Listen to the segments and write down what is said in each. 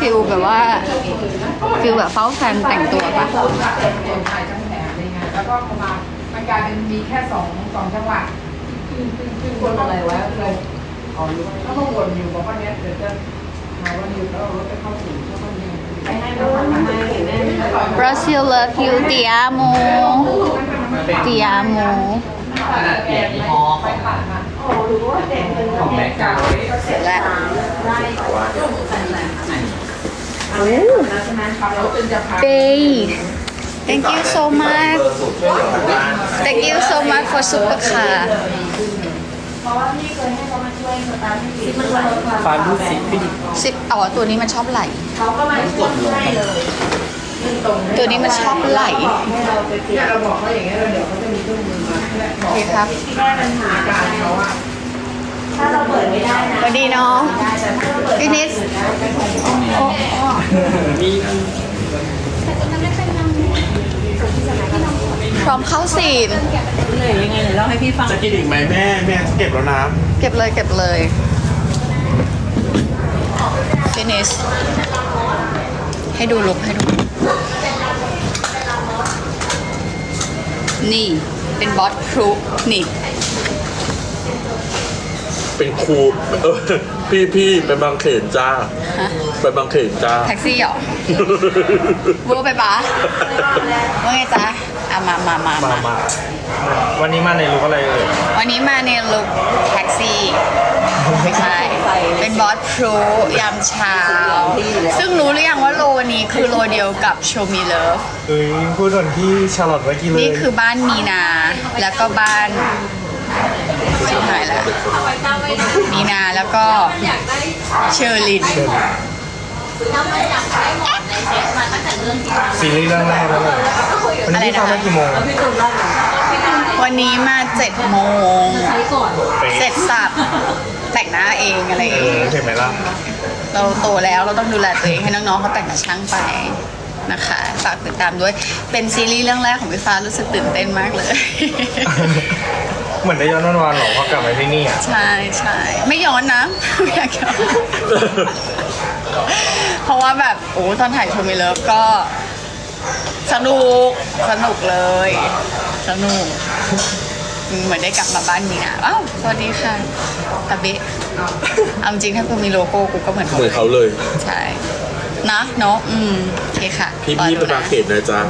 ฟิลแบบว่าฟิลแบบเฝ้าแฟนแต่งตัวปะคนค่ะคนไทยทั้งแถบเลยไงแล้วก็มามันกลายเป็นมีแค่สองสองจังหวัดขึ้นขึ้นขึ้นวนอะไรวะเลยอ๋อรู้ก็มาวนอยู่บอกว่าเนี้ยเดี๋ยวจะหาวันหยุดแล้วเอารถไปเข้าศูนย์เข้าบ้านเมืองไปให้เราทำไมแม่ไม่ปล่อยบราซิล love you ติอาโมติอาโมขนาดเปลี่ยนยี่ห้อของของแม็กกาเสร็จแล้ว แล้วจนจะพา Day thank you so much เบอร์สุดช่วยเหลือบ้าน thank you so much for super car ฟารูสิพี่สิบอ๋อตัวนี้มันชอบไหลกดลงตัวนี้มันชอบไหลเนี่ยเราบอกเขาอย่างเงี้ยแล้วเดี๋ยวเขาจะมีเครื่องมือมาเนี่ยบโออกเคครับอาการเขาอะ สวัสดีน้องพี่นิสโอ้โอ้มีพร้อมเข้าซีนจะกินอีกไหมแม่แม่เก็บแล้วนะเก็บเลยเก็บเลยพี่นิสให้ดูลุกให้ดู นี่เป็นบอสครูนี่ เป็นครูเออพี่พี่ไปบางเขนจ้าฮะไปบางเขนจ้า แท็กซี่เหรอเวอร์ไปปะว่าไงจ๊ะอะมามามามามามาวันนี้มาในลุกอะไรเอ่ยวันนี้มาในลุคแท็กซี่ไม่ใช่เป็นบอสพรูยามเช้า ซึ่งรู้หรือยังว่าโลนี้คือโลเดียวกับโชมีเลิฟ เอ้ยพูดเหมือนที่ชาร์ลอตเมื่อกี้เลยนี่คือบ้านมีนาแล้วก็บ้าน ชิบหายแล้วมีนาแล้วก็เชอร์ลินซีรีส์เรื่องแรกแล้วเลยวันนี้พี่อะไรนะคะทำมากี่โมงวันนี้มาเจ็ดโมงเป๊ะเสร็จสับแต่งหน้าเองอะไรเอเอองเห็นไหมล่ะเราโตแล้วเราต้องดูแลตัวเองให้น้องๆเขาแต่งกับช่างไปนะคะฝากติดตามด้วยเป็นซีรีส์เรื่องแรกของพี่ฟ้ารู้สึกตื่นเต้นมากเลย เหมือนได้ย้อนวันวานๆหรอพอกลับมาที่นี่อะ ใช่ใช่ไม่ย้อนนะ ไม่อยากย้อนเพราะว่าแบบโอ้ตอนถ่ายโชว์มีเลิฟก็ สนุกสนุกเลย สนุกเหมือนได้กลับมาบ้านมีนาอ้าวสวัสดีค่ะตาเบะเอาจริงถ้ากูมีโลโก้กูก็เหมือนเหมือนเขาเลย ใช่นะเนาะอืมโอเคค่ะพี่รอพี่ดูไปบางนะเขนนะจ๊ะ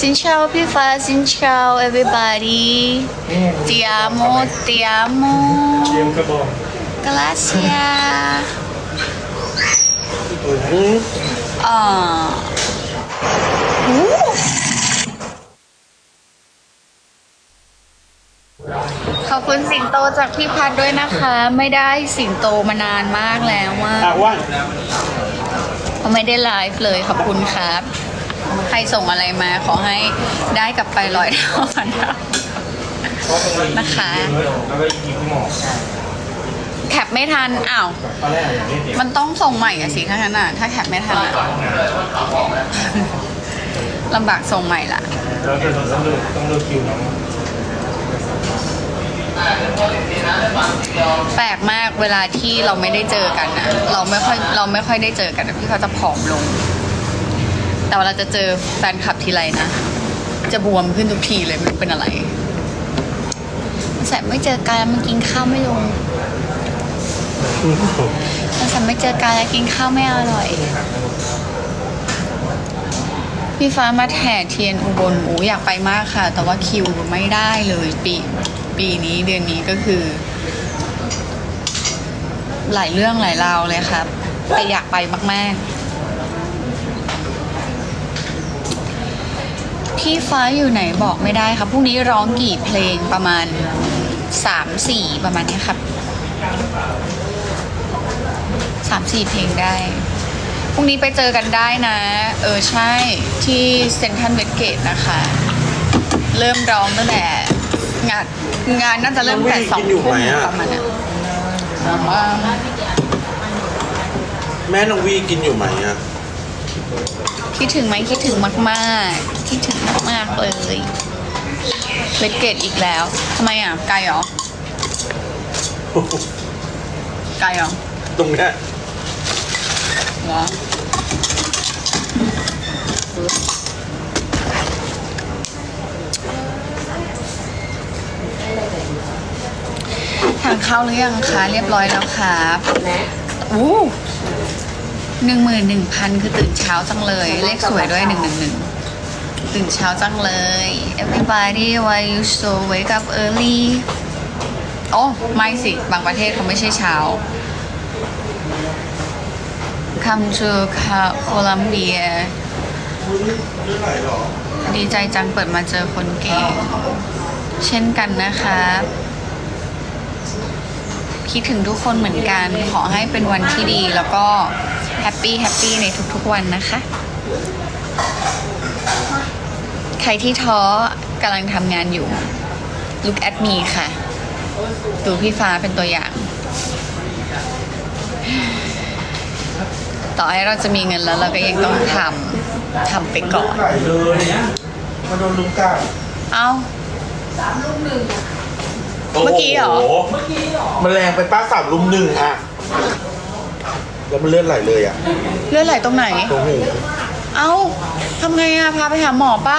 Xin chào พี่ฟ้า Xin chào everybody Ti amo Ti amo เตรียมกระบอก Gracias อืมอ่าอู้ขอบคุณสิงโตจากพี่พัดด้วยนะคะ ไม่ได้สิงโตมานานมากแล้วว่าอะว่างเขาไม่ได้ไลฟ์เลยขอบคุณครับ ใครส่งอะไรมาขอให้ได้กลับไปร้อยเท่าพันเท่านะคะ แล้วก็อีกหมอแคปไม่ทัน อ้าว ตอนแรกอย่างนี้เด็กมันต้องส่งใหม่อะสิถ้างั้นอะถ้าแคปไม่ทันอะลำบากส่งใหม่ละ แล้วจะต้องดูต้องดูคิวน้องแปลกมากเวลาที่เราไม่ได้เจอกันนะเราไม่ค่อยเราไม่ค่อยได้เจอกันนะพี่เขาจะผอมลง แต่เวลาจะเจอแฟนคลับทีไรนะ จะบวมขึ้นทุกทีเลยไม่รู้เป็นอะไรมันแสบไม่เจอกันมันกินข้าวไม่ลงมันแสบไม่เจอกันแล้วกินข้าวไม่อร่อยพี่ฟ้ามาแห่เทียนอุบลหมูอยากไปมากค่ะ แต่ว่าคิวไม่ได้เลยปีปีนี้เดือนนี้ก็คือ หลายเรื่องหลายราวเลยครับ แต่อยากไปมาก ๆ พี่ฟ้าอยู่ไหนบอกไม่ได้ครับพรุ่งนี้ร้องกี่เพลงประมาณสามสี่ประมาณนี้ครับสามสี่เพลงได้พรุ่งนี้ไปเจอกันได้นะ เออใช่ที่เซนทรัลเวสเกตนะคะ เริ่มร้องตั้งแต่งานงานน่าจะเริ่มแต่สองทุ่มประมาณนั้นแต่ว่าแม่น้องวีกินอยู่ไหมอะคิดถึงไหมคิดถึงมาก ๆ คิดถึงมากๆเลยเวสเกตอีกแล้วทำไมอะ ไกลเหรอ ไกลเหรอตรงเนี้ยเหรอทานข้าวหรือยังคะเรียบร้อยแล้วครับอู้หนึ่งหมื่นหนึ่งพันคือตื่นเช้าจังเลย เลขสวยด้วยหนึ่งหนึ่งหนึ่ง ตื่นเช้าจังเลย everybody why you so wake up early โอ้ไม่สิ บางประเทศเขาไม่ใช่เช้า come to Colombia ดีใจจังเปิดมาเจอคนเก่ง เช่นกันนะครับคิดถึงทุกคนเหมือนกัน ขอให้เป็นวันที่ดี แล้วก็แฮปปี้แฮปปี้ในทุกๆวันนะคะ ใครที่ท้อกำลังทำงานอยู่ look at me ค่ะ ดูพี่ฟ้าเป็นตัวอย่าง ต่อให้เราจะมีเงินแล้วเราก็ยังต้องทำทำไปก่อน ไก่เลยมาโดนลุงกัดเอ้าโอ้เมื่อกี้เหรอมันแรงไปป้าสามลุมหนึ่งอะ แล้วมันเลือดไหลเลยอะเลือดไหลตรงไหน ตรงหูเอ้าทำไงอะพาไปหาหมอปะ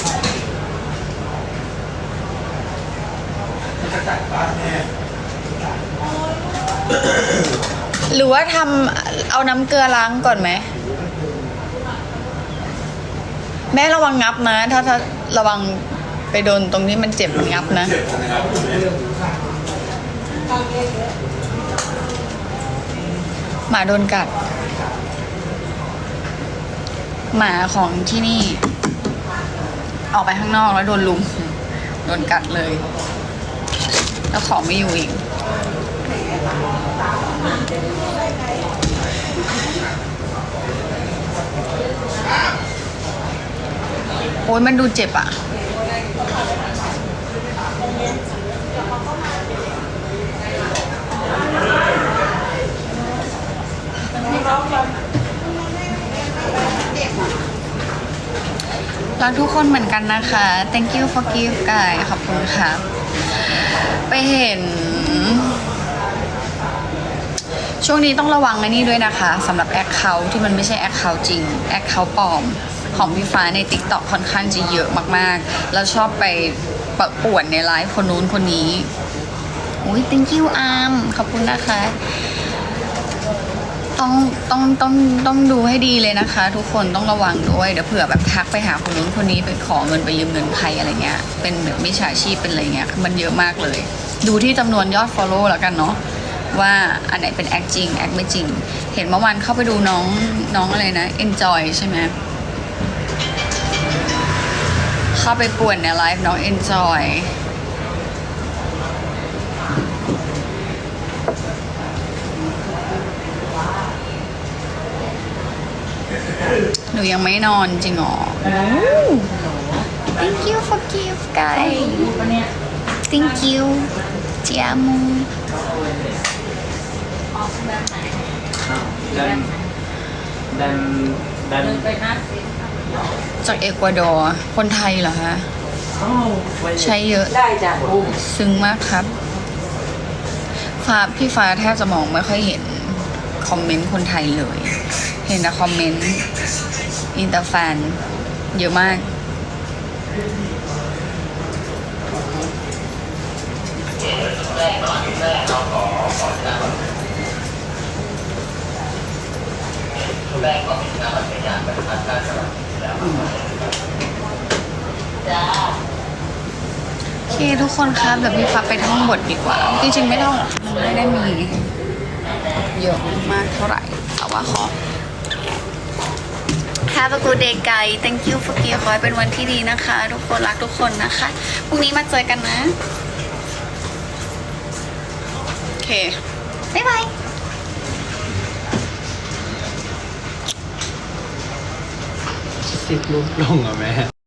หรือว่าทำเอาน้ำเกลือล้างก่อนไหม แม่ระวังงับนะ ถ้าถ้าระวังไปโดนตรงนี้มันเจ็บมันงับนะ หมาโดนกัด หมาของที่นี่ ออกไปข้างนอกแล้วโดนลุม โดนกัดเลย แล้วของไม่อยู่อีกโอ้ยมันดูเจ็บอะรักทุกคนเหมือนกันนะคะ thank you for give กายขอบคุณครับ ไปเห็น ช่วงนี้ต้องระวังไอ้นี่ด้วยนะคะสำหรับแอคเคาท์ที่มันไม่ใช่แอคเคาท์จริงแอคเคาท์ปลอมของพี่ฟ้าใน t ิ k t o k ค่อนข้างจะเยอะมากๆ แล้วชอบไปปะป่วนในไลฟ์คนนู้นคนนี้อุ้ย thank you อาร์มขอบคุณนะคะ ต้องต้องต้องต้องดูให้ดีเลยนะคะ ทุกคนต้องระวังด้วยเดี๋ยวเผื่อแบบทักไปหาคนนู้นคนนี้ไปขอเงินไปยืมเงินใครอะไรเงี้ยเป็นแบบมิจฉาชีพเป็นอะไรเงี้ยคือมันเยอะมากเลย ดูที่จำนวนยอด follow แล้วกันเนาะว่าอันไหนเป็นแอคจริงแอคไม่จริง เห็นเมื่อวานเข้าไปดูน้องน้องอะไรนะ enjoy ใช่ไหมเข้าไปป่วนในไลฟ์น้อง enjoy หนูยังไม่นอนจริงเหรอ Thank you for gift guy Thank you เจียมูดันดันดันจากเอกวาดอร์คนไทยเหรอคะใช้เยอะได้จ้ะบูมซึ้งมากครับฟ้าพี่ฟ้าแทบจะมองไม่ค่อยเห็น คอมเมนต์คนไทยเลยเห็นแต่คอมเมนต์อินเตอร์แฟนเยอะมาก โอเคทุกคนครับเดี๋ยวพี่ฟ้าไปท่องบทดีกว่า จริงๆไม่ต้องหรอกมันไม่ได้มี เยอะมากเท่าไหร่ แต่ว่าขอ Have a good day guys Thank you for giving ขอใเป็นวันที่ดีนะคะ ทุกคนรักทุกคนนะคะพรุ่งนี้มาเจอกันนะ โอเค บ๊ายบายสิบรูปลงเหรแม่